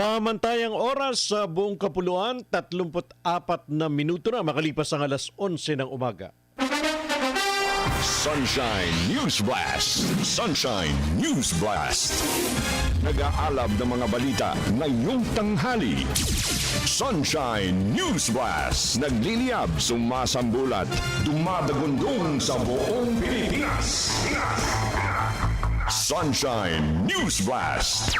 Pamantayang oras sa buong kapuluan, 34 na minuto na makalipas ang alas 11 ng umaga. Sunshine News Blast. Sunshine News Blast. Nag-aalab ng mga balita ngayong tanghali. Sunshine News Blast. Nagliliyab, sumasambulat, dumadagundong sa buong Pilipinas. Sunshine News Blast.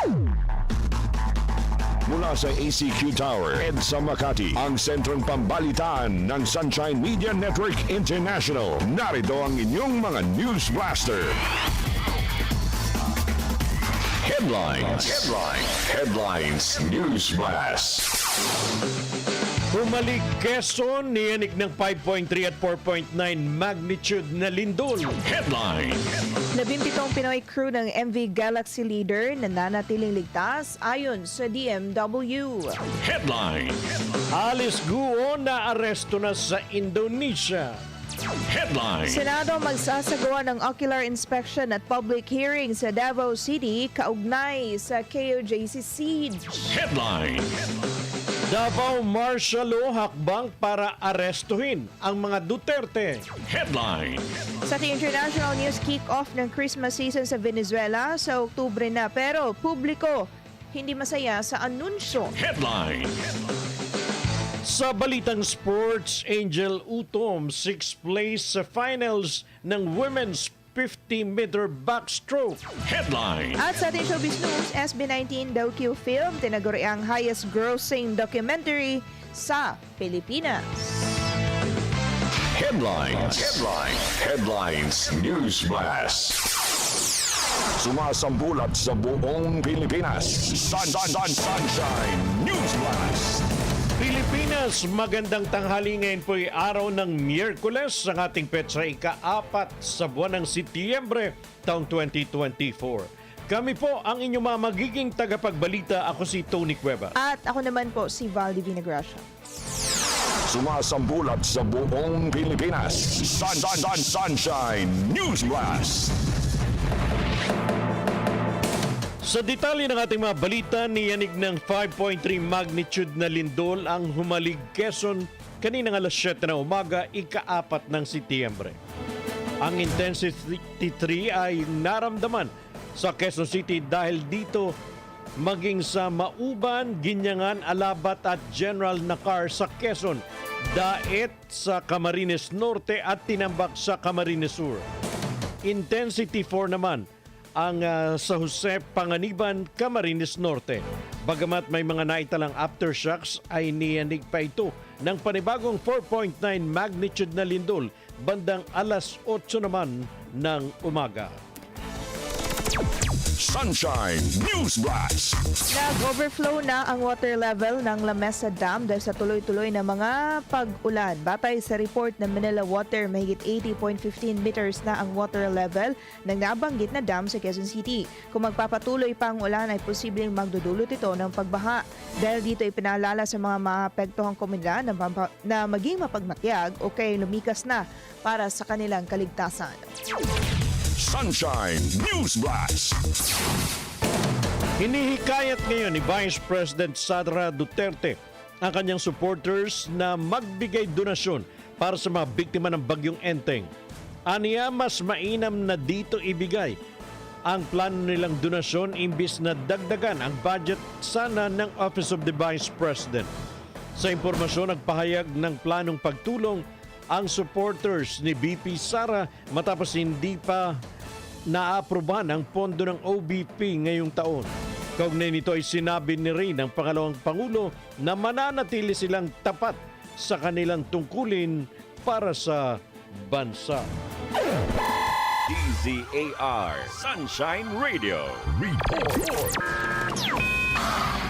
Mula sa ACQ Tower, EDSA Makati, ang sentrong pambalitaan ng Sunshine Media Network International. Narito ang inyong mga News Blaster. Headlines. Headlines. Headlines. News Blast. Humalig Quezon, niyanig ng 5.3 at 4.9 magnitude na lindol. Headline. Labimpitong Pinoy crew ng MV Galaxy Leader nananatiling ligtas ayon sa DMW. Headline. Alice Guo na aresto na sa Indonesia. Headline. Senado magsasagawa ng ocular inspection at public hearing sa Davao City kaugnay sa KOJC siege. Headline. Davao Martial Law hakbang para arestuhin ang mga Duterte. Headline. Sa ating international news, kick-off ng Christmas season sa Venezuela sa Oktubre na pero publiko hindi masaya sa anunsyo. Headline. Sa balitang sports, Angel Utom, 6th place sa finals ng women's 50-meter backstroke. Headline. At sa ating showbiz news, SB19 Docu Film tinaguri ang highest grossing documentary sa Pilipinas. Headlines. Headlines. Headlines. News Blast. Sumasambulat sa buong Pilipinas. Sun, sun, sun, sunshine. News Blast. Pilipinas, magandang tanghali ngayon po ay araw ng Miyerkules ang ating petsa ika-apat sa buwan ng Setyembre taong 2024. Kami po ang inyong mga magiging tagapagbalita. Ako si Tony Cueva. At ako naman po si Val Divina Gracia. Sumasambulat sa buong Pilipinas. Sun, sun, sun, sunshine. News Blast. Sa detalye ng ating mga balita, niyanig ng 5.3 magnitude na lindol ang humalig Quezon kaninang alas 7 na umaga, ika-apat ng Setyembre. Ang intensity 3 ay naramdaman sa Quezon City dahil dito maging sa Mauban, Ginyangan, Alabat at General Nakar sa Quezon, Daet sa Camarines Norte at Tinambak sa Camarines Sur. Intensity 4 naman ang ah, sa Jose Panganiban, Camarines Norte. Bagamat may mga naitalang aftershocks ay niyanig pa ito ng panibagong 4.9 magnitude na lindol bandang alas 8 naman ng umaga. Sunshine News Blast. Nag-overflow na ang water level ng La Mesa Dam dahil sa tuloy-tuloy na mga pag-ulan. Batay sa report ng Manila Water, mahigit 80.15 meters na ang water level ng nabanggit na dam sa Quezon City. Kung magpapatuloy pa ang ulan ay posibleng magdudulot ito ng pagbaha. Dahil dito ipinaalala sa mga maapektuhang komunidad na, na maging mapagmatyag o kay lumikas na para sa kanilang kaligtasan. Sunshine News Blast. Hinihikayat ngayon ni Vice President Sara Duterte ang kanyang supporters na magbigay donasyon para sa mga biktima ng bagyong Enteng. Aniya mas mainam na dito ibigay ang plano nilang donasyon imbis na dagdagan ang budget sana ng Office of the Vice President. Sa impormasyon, nagpahayag ng planong pagtulong ang supporters ni BP Sara matapos hindi pa naaprubahan ang pondo ng OBP ngayong taon. Kaugnay nito ay sinabi ni Ray ng pangalawang Pangulo na mananatili silang tapat sa kanilang tungkulin para sa bansa. DZAR Sunshine Radio. Report.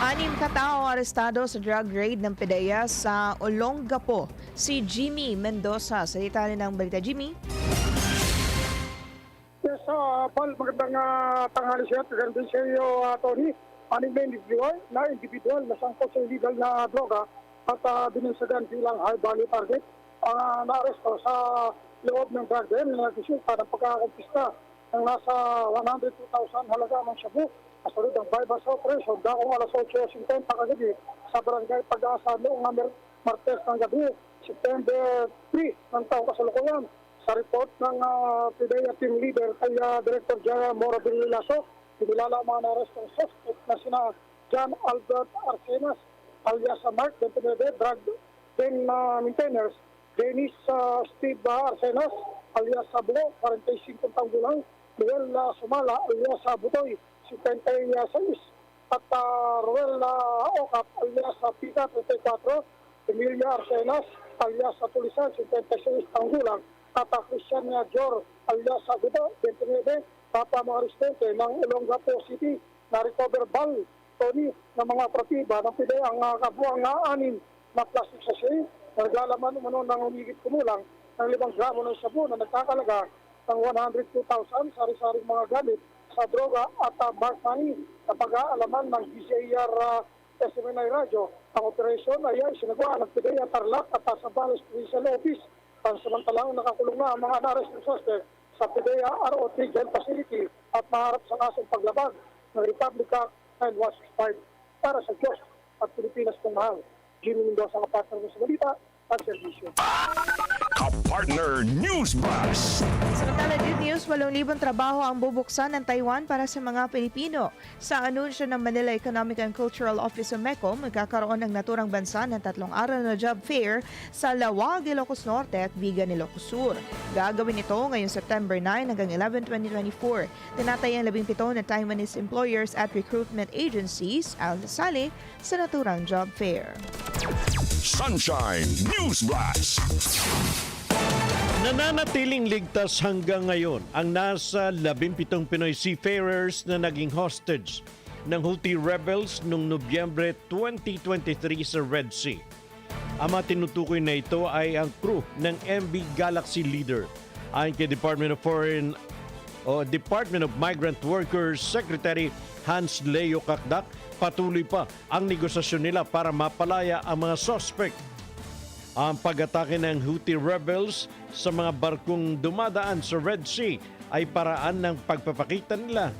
Anim katao arestado sa drug raid ng PDEA sa Olongapo. Si Jimmy Mendoza. Sa detalye ng balita, Jimmy. Yes, uh, Paul, magandang uh, tanghali siya. Din sa iyo, uh, Tony. Aning na individual na individual na sangkot sa illegal na droga at uh, binansagan bilang high value target ang uh, naaresto sa loob ng drug den na resulta ng pagkakakumpista ng nasa 102,000 halaga ng shabu Kasunod ang bypass operation dakong alas 8.50 kagabi sa barangay Pag-asa noong Martes ng gabi, September 3 ng taong kasalukuyan. Sa report ng uh, PIDEA team leader kay ah, Director General Mora Binilaso, pinilala ang mga narestong suspect na sina John Albert Arsenas alias Mark 29, drug den uh, maintainers, Dennis uh, Steve uh, Arsenas alias sa Bulo, 45 taong gulang, Noel uh, Sumala alias sa Butoy, 56, at uh, Roel uh, Ocap alias sa Pita, 34, Emilia Arsenas alias sa Tulisan, 56 taong gulang, at uh, Christian uh, Jor alias sa Buto, 29, Papa mga residente ng Olongapo City na recover ball Tony ng mga partiba ng pide ang uh, kabuang na anim na plastic sachet na naglalaman umano ng humigit kumulang ng 5 gramo ng sabon na nagkakalaga ng 102,000 sari-saring mga gamit sa droga at uh, mark money pag-aalaman ng DCAR uh, SMNI Radio. Ang operasyon ay sinagawa ng PIDEA Tarlac at uh, sa Balas Provincial Office. Pansamantalang nakakulong na ang mga nares ng suspect sa PIDEA ROT Jail Facility at maharap sa kasong paglabag ng Republica 9165 para sa Diyos at Pilipinas kung mahal. Jimmy Mendoza ang partner mo sa balita at serbisyo. Kapartner News Blast. Samantala, good news, 8,000 trabaho ang bubuksan ng Taiwan para sa mga Pilipino. Sa anunsyo ng Manila Economic and Cultural Office o MECOM, magkakaroon ng naturang bansa ng tatlong araw na job fair sa Lawag, Ilocos Norte at Vigan, Ilocos Sur. Gagawin ito ngayong September 9 hanggang 11, 2024. Tinatayang 17 na Taiwanese employers at recruitment agencies ang sasali sa naturang job fair. Sunshine News Blast. Nananatiling ligtas hanggang ngayon ang nasa 17 Pinoy seafarers na naging hostage ng Houthi rebels noong Nobyembre 2023 sa Red Sea. Ang mga tinutukoy na ito ay ang crew ng MV Galaxy Leader. Ayon kay Department of Foreign o Department of Migrant Workers Secretary Hans Leo Kakdak, patuloy pa ang negosasyon nila para mapalaya ang mga suspect ang pag-atake ng Houthi rebels sa mga barkong dumadaan sa Red Sea ay paraan ng pagpapakita nila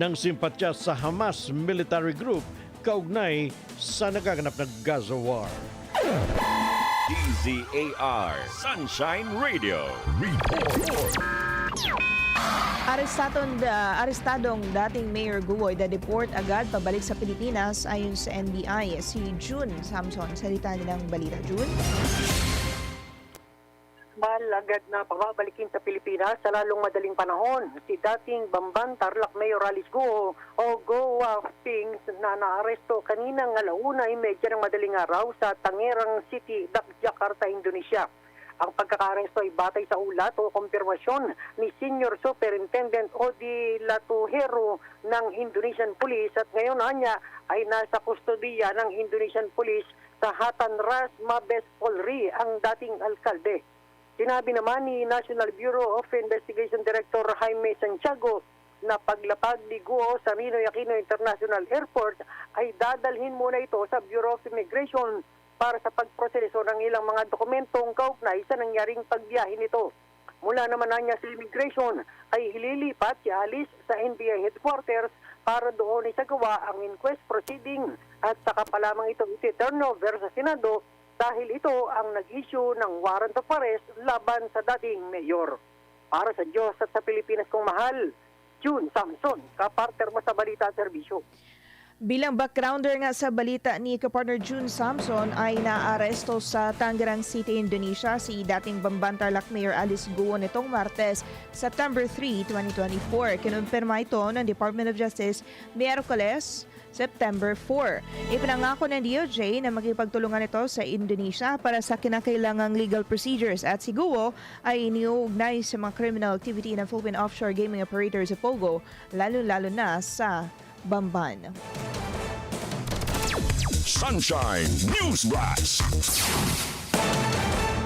ng simpatya sa Hamas military group kaugnay sa nagaganap na Gaza War. DZAR Sunshine Radio. Arestadong, uh, arestadong dating Mayor Guoy na deport agad pabalik sa Pilipinas ayon sa NBI. Si June Samson, salita nilang balita. June? malagad na pababalikin sa Pilipinas sa lalong madaling panahon. Si dating Bamban Tarlac Mayor Alice Guo o Goa Pings na naaresto kaninang alauna ay medya ng madaling araw sa Tangerang City, Jakarta, Indonesia. Ang pagkakaresto ay batay sa ulat o kumpirmasyon ni Senior Superintendent Odi Latuhero ng Indonesian Police at ngayon niya ay nasa kustodiya ng Indonesian Police sa Hatan Ras Mabes Polri ang dating alkalde. Sinabi naman ni National Bureau of Investigation Director Jaime Santiago na paglapag ni Guo sa Ninoy Aquino International Airport ay dadalhin muna ito sa Bureau of Immigration para sa pagproseso ng ilang mga dokumentong kaugnay sa nangyaring pagbiyahe nito. Mula naman na niya sa immigration ay ililipat si Alice sa NBI headquarters para doon isagawa ang inquest proceeding at saka pa lamang ito iti-turnover sa Senado dahil ito ang nag-issue ng warrant of arrest laban sa dating mayor. Para sa Diyos at sa Pilipinas kong mahal, June Samson, kaparter mo sa Balita at Serbisyo. Bilang backgrounder nga sa balita ni kapartner June Samson ay naaresto sa Tangerang City, Indonesia si dating Bamban Tarlac Mayor Alice Guo nitong Martes, September 3, 2024. Kinumpirma ito ng Department of Justice Miyerkules, September 4. Ipinangako ng DOJ na magipagtulungan ito sa Indonesia para sa kinakailangang legal procedures at si Guo ay iniugnay sa mga criminal activity ng Philippine Offshore Gaming Operator sa Pogo, lalo-lalo na sa Bamban. Sunshine News Blast.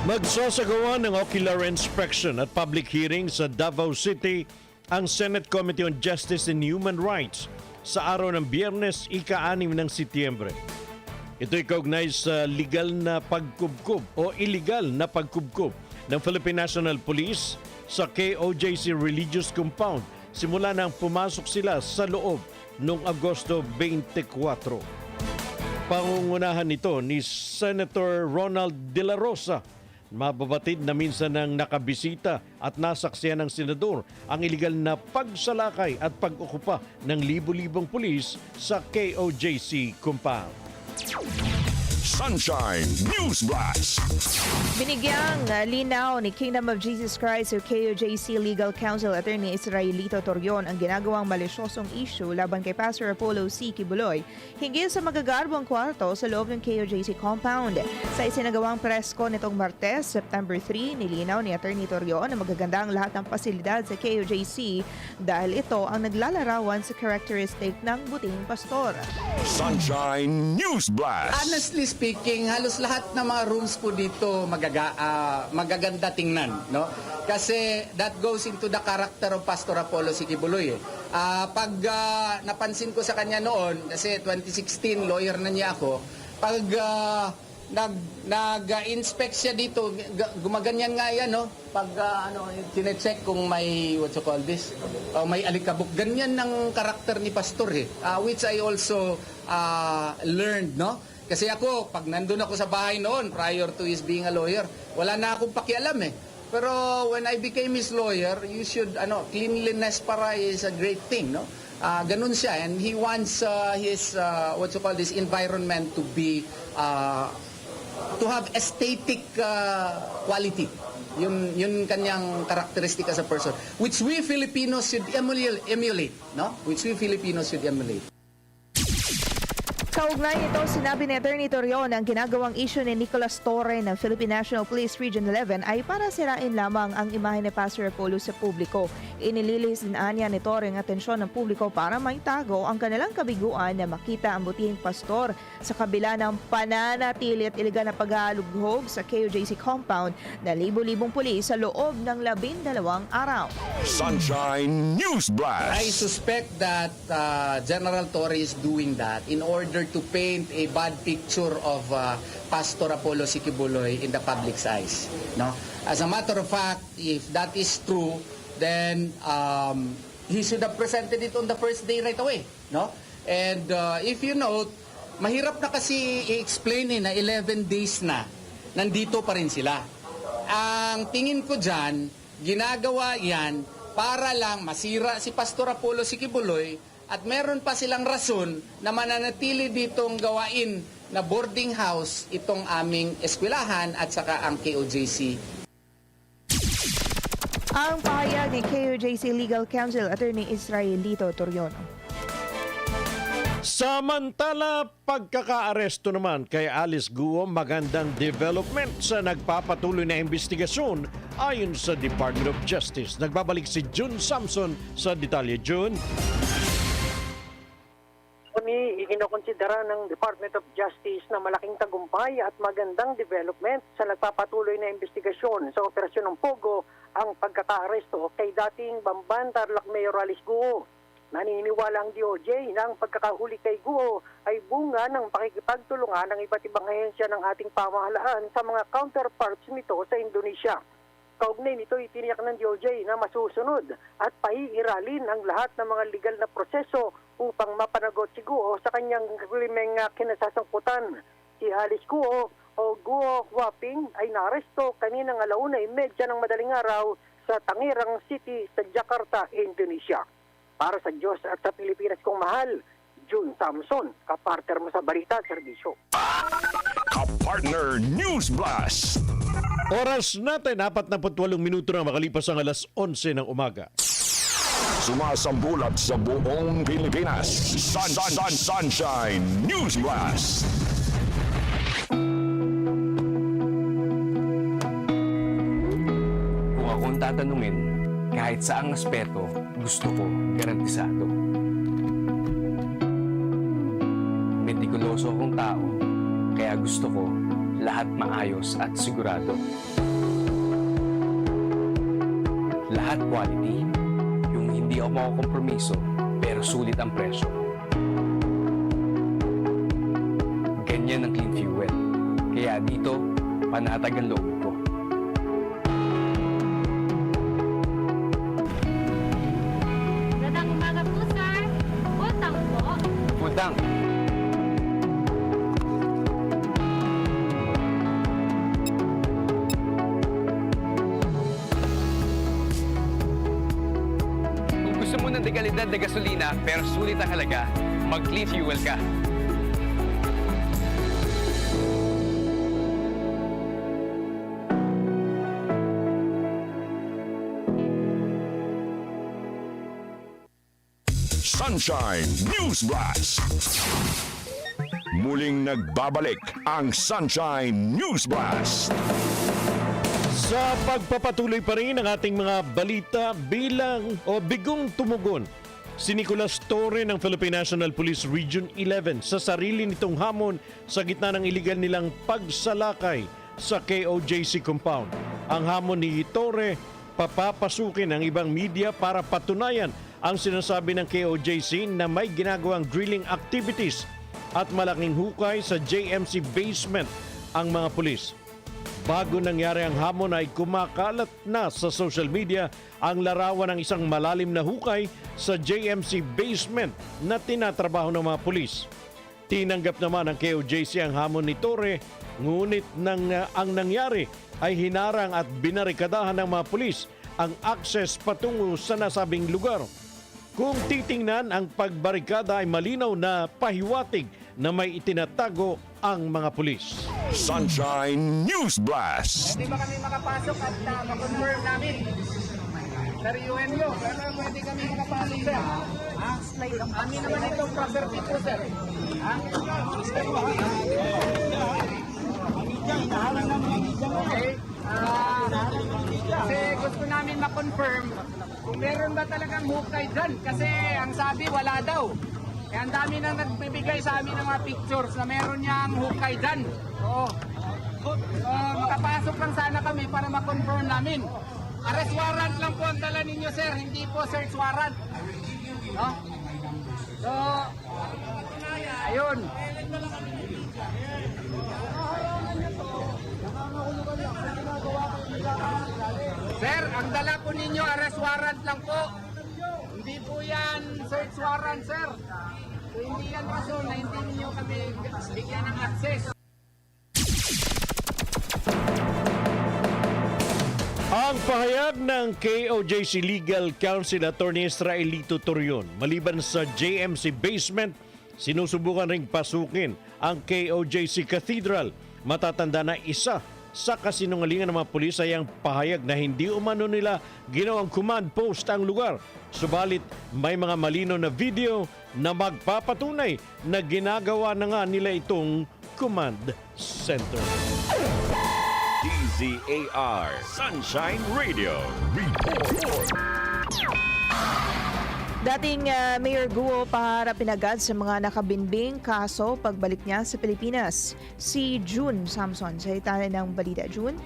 Magsasagawa ng ocular inspection at public hearing sa Davao City ang Senate Committee on Justice and Human Rights sa araw ng Biyernes, ika-6 ng Setyembre. Ito'y kaugnay sa legal na pagkubkob o illegal na pagkubkob ng Philippine National Police sa KOJC Religious Compound simula nang pumasok sila sa loob noong Agosto 24. Pangungunahan nito ni Senator Ronald De La Rosa. Mababatid na minsan ng nakabisita at nasaksiyan ng senador ang iligal na pagsalakay at pag-okupa ng libo-libong pulis sa KOJC compound. Sunshine News Blast. Binigyang uh, linaw ni Kingdom of Jesus Christ o KOJC Legal Counsel Attorney Israelito Torion ang ginagawang malisyosong issue laban kay Pastor Apollo C. Kibuloy hinggil sa magagarbong kwarto sa loob ng KOJC compound. Sa isinagawang presko nitong Martes, September 3, nilinaw ni Attorney Torion na magaganda ang lahat ng pasilidad sa KOJC dahil ito ang naglalarawan sa characteristic ng buting pastor. Sunshine News Blast. Honestly speaking, halos lahat ng mga rooms po dito magaga, ah, magaganda tingnan, no? Kasi that goes into the character of Pastor Apollo Sikibuloy. Eh. Ah, pag ah, napansin ko sa kanya noon, kasi 2016 lawyer na niya ako, pag ah, nag nag-inspect siya dito, gumaganyan nga yan, no? Pag ah, ano, chinecheck kung may what you call this, o may alikabok. Ganyan ng karakter ni Pastor eh, Ah, which I also ah, learned, no? Kasi ako, pag nandun ako sa bahay noon, prior to his being a lawyer, wala na akong pakialam eh. Pero when I became his lawyer, you should, ano, cleanliness para is a great thing, no? Ah, ganun siya. And he wants uh, his, uh, what you call this, environment to be, uh, to have aesthetic uh, quality. Yun, yun kanyang characteristic as a person. Which we Filipinos should emulate, emulate no? Which we Filipinos should emulate. Kaugnay nito, sinabi ni Attorney Torion ang ginagawang issue ni Nicolas Torre ng Philippine National Police Region 11 ay para sirain lamang ang imahe ni Pastor Apollo sa publiko. Inililis din anya ni Torre ang atensyon ng publiko para maitago ang kanilang kabiguan na makita ang butihing pastor sa kabila ng pananatili at iligan na paghalughog sa KOJC compound na libo-libong pulis sa loob ng labindalawang araw. Sunshine News I Blast. suspect that uh, General Torre is doing that in order to paint a bad picture of uh, Pastor Apollo Sikibuloy in the public's eyes. No? As a matter of fact, if that is true, then um, he should have presented it on the first day right away. No? And uh, if you note, mahirap na kasi i-explain eh, na 11 days na nandito pa rin sila. Ang tingin ko dyan, ginagawa yan para lang masira si Pastor Apollo Sikibuloy at meron pa silang rason na mananatili ditong gawain na boarding house itong aming eskwelahan at saka ang KOJC Ang pahayag ni KOJC Legal Counsel Attorney Israelito Torion. Samantala, pagkakaaresto naman kay Alice Guo, magandang development sa nagpapatuloy na investigasyon ayon sa Department of Justice. Nagbabalik si June Samson sa detalye. June? Kami ikinokonsidera ng Department of Justice na malaking tagumpay at magandang development sa nagpapatuloy na investigasyon sa operasyon ng Pogo ang pagkakaaresto kay dating Bamban Tarlac Mayor Alice Guo. Naniniwala ang DOJ na ang pagkakahuli kay Guo ay bunga ng pakikipagtulungan ng iba't ibang ahensya ng ating pamahalaan sa mga counterparts nito sa Indonesia. Kaugnay nito itiniyak ng DOJ na masusunod at pahiiralin ang lahat ng mga legal na proseso upang mapanagot si Guo sa kanyang krimeng uh, kinasasangkutan. Si Alice Guo o Guo Huaping ay naaresto kaninang alauna imedya ng madaling araw sa Tangirang City sa Jakarta, Indonesia. Para sa Diyos at sa Pilipinas kong mahal, June Samson, kapartner mo sa Balita at Serbisyo. Kapartner News Blast. Oras natin, 48 minuto na makalipas ang alas 11 ng umaga. Sumasambulat sa buong Pilipinas. Sun, sun, sun, sunshine News Blast. Kung akong tatanungin, kahit saang aspeto, gusto ko garantisado. Metikuloso akong tao, kaya gusto ko lahat maayos at sigurado. Lahat quality, yung hindi ako makakompromiso, pero sulit ang presyo. Ganyan ang clean fuel. Kaya dito, panatag ang loob sulit ang halaga, mag-clean fuel ka. Sunshine News Blast. Muling nagbabalik ang Sunshine News Blast. Sa pagpapatuloy pa rin ng ating mga balita bilang o bigong tumugon si Nicolas Torre ng Philippine National Police Region 11 sa sarili nitong hamon sa gitna ng iligal nilang pagsalakay sa KOJC compound. Ang hamon ni Torre papapasukin ang ibang media para patunayan ang sinasabi ng KOJC na may ginagawang drilling activities at malaking hukay sa JMC basement ang mga pulis. Bago nangyari ang hamon ay kumakalat na sa social media ang larawan ng isang malalim na hukay sa JMC basement na tinatrabaho ng mga pulis. Tinanggap naman ng KOJC ang hamon ni Torre, ngunit nang, uh, ang nangyari ay hinarang at binarikadahan ng mga pulis ang akses patungo sa nasabing lugar. Kung titingnan, ang pagbarikada ay malinaw na pahiwatig na may itinatago ang mga pulis. Sunshine News Blast. Hindi ba kami makapasok at uh, ma-confirm namin? Sir, UNO, pero pwede kami makapasok, sir. Ha? Amin naman itong property po, sir. Ha? Okay. Ah, kasi gusto namin ma-confirm kung meron ba talagang hukay dyan. Kasi ang sabi, wala daw. Eh, ang dami nang nagbibigay sa amin ng mga pictures na meron niyang hukay dyan. Oo. So, makapasok lang sana kami para ma-confirm namin. Arrest warrant lang po ang dala ninyo, sir. Hindi po search warrant. No? So, ayun. Sir, ang dala po ninyo, arrest warrant lang po. Hindi po yan search warrant, sir. So, hindi yan rason na hindi ninyo kami bigyan ng access. Ang pahayag ng KOJC Legal Counsel Attorney Israelito Torion, maliban sa JMC basement, sinusubukan ring pasukin ang KOJC Cathedral. Matatanda na isa sa kasinungalingan ng mga pulis ay ang pahayag na hindi umano nila ginawang command post ang lugar. Subalit may mga malino na video na magpapatunay na ginagawa na nga nila itong command center. DZAR Sunshine Radio. Dating ah, Mayor Guo paharap pinagad sa mga nakabinbing kaso pagbalik niya sa Pilipinas. Si June Samson sa itala ng balita. June?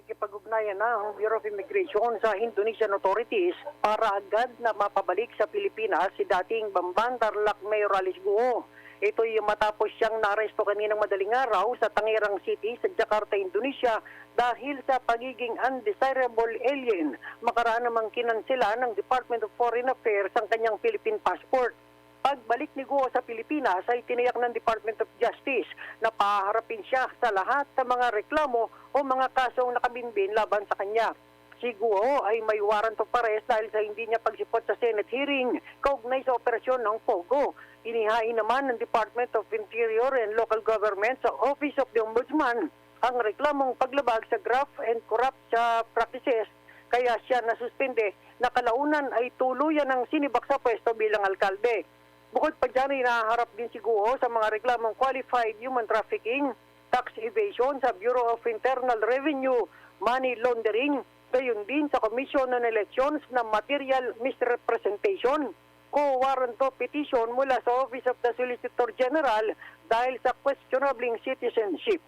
Nakikipag-ugnayan na ang Bureau of Immigration sa Indonesian authorities para agad na mapabalik sa Pilipinas si dating Bamban Tarlac Mayor Guo. Ito yung matapos siyang naaresto kaninang madaling araw sa Tangirang City sa Jakarta, Indonesia dahil sa pagiging undesirable alien. Makaraan namang kinansela ng Department of Foreign Affairs ang kanyang Philippine passport. Pagbalik ni Guo sa Pilipinas ay tiniyak ng Department of Justice na paharapin siya sa lahat ng mga reklamo o mga kasong nakabinbin laban sa kanya. Si Guo ay may warrant of arrest dahil sa hindi niya pagsipot sa Senate hearing kaugnay sa operasyon ng POGO. Inihain naman ng Department of Interior and Local Government sa Office of the Ombudsman ang reklamong paglabag sa graft and corrupt sa practices kaya siya nasuspinde na kalaunan ay tuluyan ng sinibak sa pwesto bilang alkalde. Bukod pa dyan, inaharap din si Guo sa mga reklamong qualified human trafficking, tax evasion sa Bureau of Internal Revenue, money laundering, gayon din sa Commission on Elections na material misrepresentation, co-warrant of petition mula sa Office of the Solicitor General dahil sa questionable citizenship.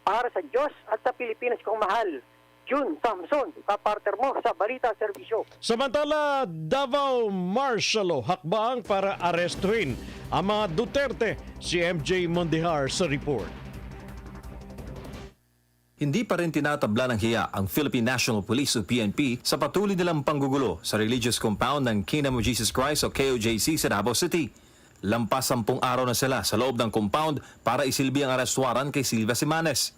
Para sa Diyos at sa Pilipinas kong mahal, June Samson, kaparter mo sa Balita Serbisyo. Samantala, Davao Marshalo hakbang para arestuhin ang mga Duterte si MJ Mondihar sa report. Hindi pa rin tinatabla ng hiya ang Philippine National Police o PNP sa patuloy nilang panggugulo sa religious compound ng Kingdom of Jesus Christ o KOJC sa Davao City. Lampas sampung araw na sila sa loob ng compound para isilbi ang arrest warrant kay Silvia Simanes.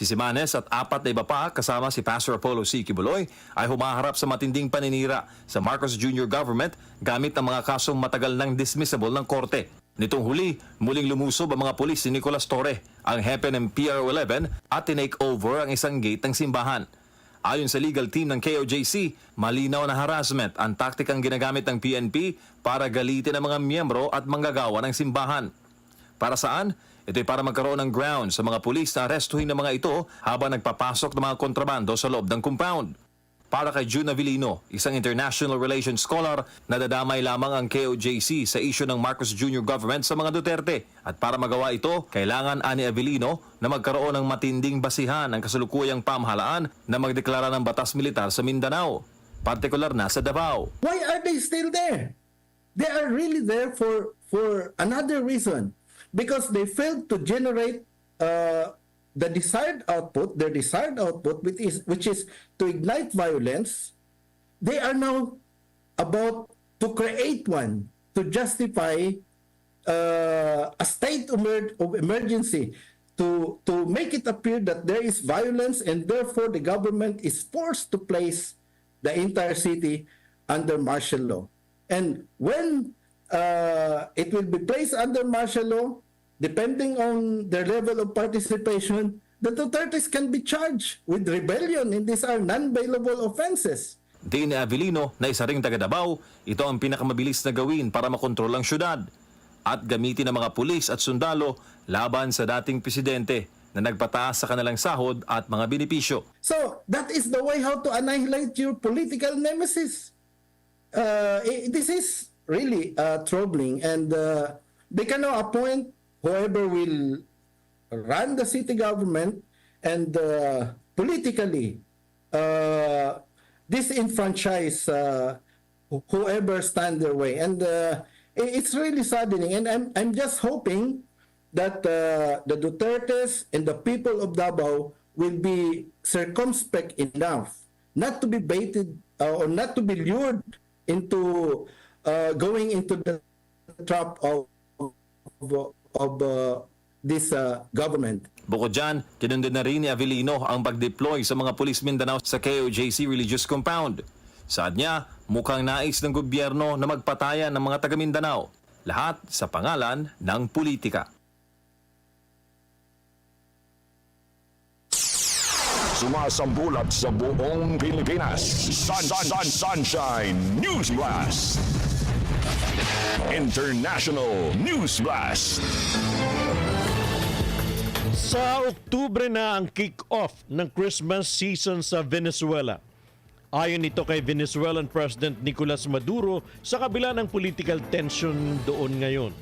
Si Simanes at apat na iba pa kasama si Pastor Apollo C. Kibuloy ay humaharap sa matinding paninira sa Marcos Jr. government gamit ang mga kasong matagal nang dismissible ng korte. Nitong huli, muling lumusob ang mga pulis ni Nicolas Torre, ang hepe ng PRO-11 at tinake over ang isang gate ng simbahan. Ayon sa legal team ng KOJC, malinaw na harassment ang taktikang ginagamit ng PNP para galitin ang mga miyembro at manggagawa ng simbahan. Para saan? Ito'y para magkaroon ng ground sa mga pulis na arestuhin ng mga ito habang nagpapasok ng mga kontrabando sa loob ng compound. Para kay June Avellino, isang international relations scholar, nadadamay lamang ang KOJC sa isyu ng Marcos Jr. government sa mga Duterte. At para magawa ito, kailangan ani Avellino na magkaroon ng matinding basihan ng kasalukuyang pamahalaan na magdeklara ng batas militar sa Mindanao, partikular na sa Davao. Why are they still there? They are really there for for another reason because they failed to generate uh, the desired output, their desired output, which is which is to ignite violence. They are now about to create one to justify uh, a state of emergency to to make it appear that there is violence and therefore the government is forced to place the entire city under martial law. And when uh, it will be placed under martial law, depending on their level of participation, the Dutertes can be charged with rebellion and these are non-bailable offenses. Di ni Avellino na isa ring taga Davao, ito ang pinakamabilis na gawin para makontrol ang syudad at gamitin ng mga pulis at sundalo laban sa dating presidente na nagpataas sa kanilang sahod at mga benepisyo. So that is the way how to annihilate your political nemesis. Uh, this is really uh, troubling, and uh, they can now appoint whoever will run the city government and uh, politically uh, disenfranchise uh, wh- whoever stand their way. And uh, it's really saddening. And I'm, I'm just hoping that uh, the Dutertes and the people of Davao will be circumspect enough not to be baited uh, or not to be lured into uh, going into the trap of of, of uh, this uh, government. Bukod dyan, kinundin na rin ni Avellino ang pag-deploy sa mga pulis Mindanao sa KOJC Religious Compound. Saad niya, mukhang nais ng gobyerno na magpatayan ng mga taga Mindanao. Lahat sa pangalan ng politika. Sumasambulat sa buong Pilipinas. Sun, sun, sun, Sunshine News Blast. International News Blast. Sa Oktubre na ang kick-off ng Christmas season sa Venezuela. Ayon ito kay Venezuelan President Nicolas Maduro sa kabila ng political tension doon ngayon.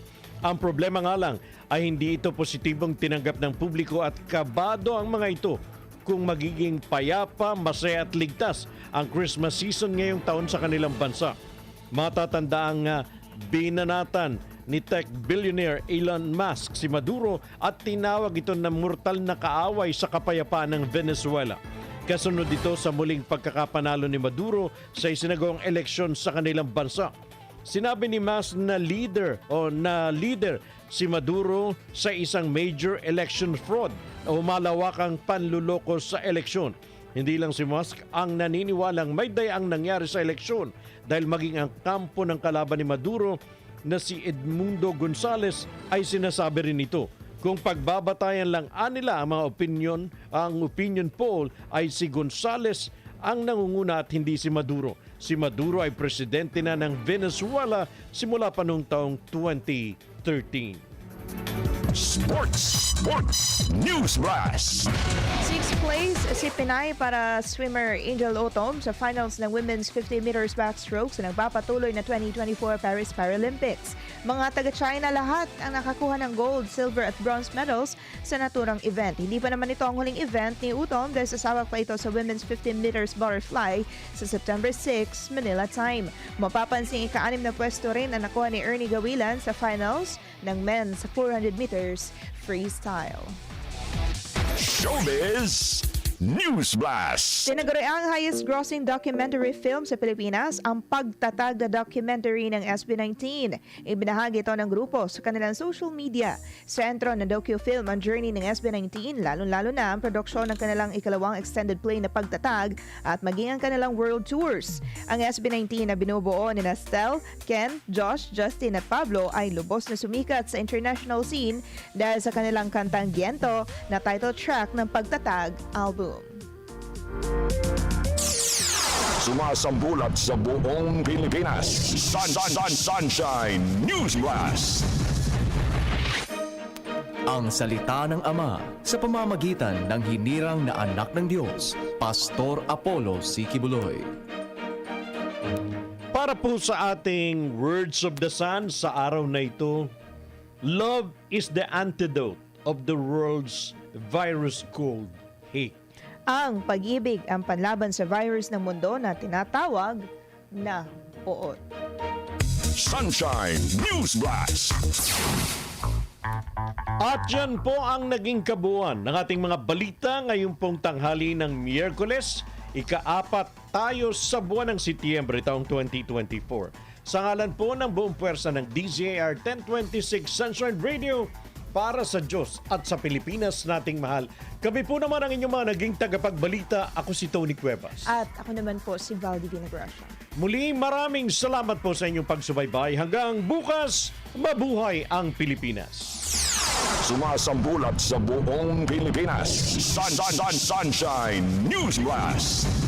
Ang problema nga lang ay hindi ito positibong tinanggap ng publiko at kabado ang mga ito kung magiging payapa, masaya at ligtas ang Christmas season ngayong taon sa kanilang bansa. Matatanda ang ah, binanatan ni tech billionaire Elon Musk si Maduro at tinawag ito na mortal na kaaway sa kapayapaan ng Venezuela. Kasunod ito sa muling pagkakapanalo ni Maduro sa isinagawang eleksyon sa kanilang bansa. Sinabi ni Mas na leader o na leader si Maduro sa isang major election fraud o malawakang panluloko sa eleksyon. Hindi lang si Musk ang naniniwalang may dayaang nangyari sa eleksyon dahil maging ang kampo ng kalaban ni Maduro na si Edmundo Gonzales ay sinasabi rin ito. Kung pagbabatayan lang anila ang mga opinion, ang opinion poll ay si Gonzales ang nangunguna at hindi si Maduro. Si Maduro ay presidente na ng Venezuela simula pa noong taong 2013. Sports, Sports News Blast. Sixth place si Pinay para swimmer Angel Otom sa finals ng women's 50 meters backstroke sa nagpapatuloy na 2024 Paris Paralympics. Mga taga-China lahat ang nakakuha ng gold, silver at bronze medals sa naturang event. Hindi pa naman ito ang huling event ni Utom dahil sasawak pa ito sa women's 15 meters butterfly sa September 6, Manila time. Mapapansin ika-anim na pwesto rin ang nakuha ni Ernie Gawilan sa finals ng men's 400 meters freestyle. Showbiz News Blast. Tinaguri ang highest grossing documentary film sa Pilipinas ang pagtatag na documentary ng SB19. Ibinahagi ito ng grupo sa kanilang social media. Sentro ng docu-film ang journey ng SB19, lalo-lalo na ang produksyon ng kanilang ikalawang extended play na pagtatag at maging ang kanilang world tours. Ang SB19 na binubuo ni Nastel, Ken, Josh, Justin at Pablo ay lubos na sumikat sa international scene dahil sa kanilang kantang Giento na title track ng pagtatag album. Sumasambulat sa buong Pilipinas. Sun, sun, sun, Sunshine News Blast. Ang salita ng Ama sa pamamagitan ng hinirang na anak ng Diyos, Pastor Apollo Sikibuloy. Para po sa ating Words of the Sun sa araw na ito, love is the antidote of the world's virus called hate. Ang pag-ibig ang panlaban sa virus ng mundo na tinatawag na poot. Sunshine News Blast. At yan po ang naging kabuuan ng ating mga balita ngayong pong tanghali ng Miyerkules, ikaapat tayo sa buwan ng Setyembre taong 2024. Sa ngalan po ng buong pwersa ng DZAR 1026 Sunshine Radio, para sa Diyos at sa Pilipinas nating mahal. Kami po naman ang inyong mga naging tagapagbalita. Ako si Tony Cuevas. At ako naman po si Valdi Vinagracia. Muli maraming salamat po sa inyong pagsubaybay. Hanggang bukas, mabuhay ang Pilipinas. Sumasambulat sa buong Pilipinas. Sun, sun, sun, Sunshine News Blast.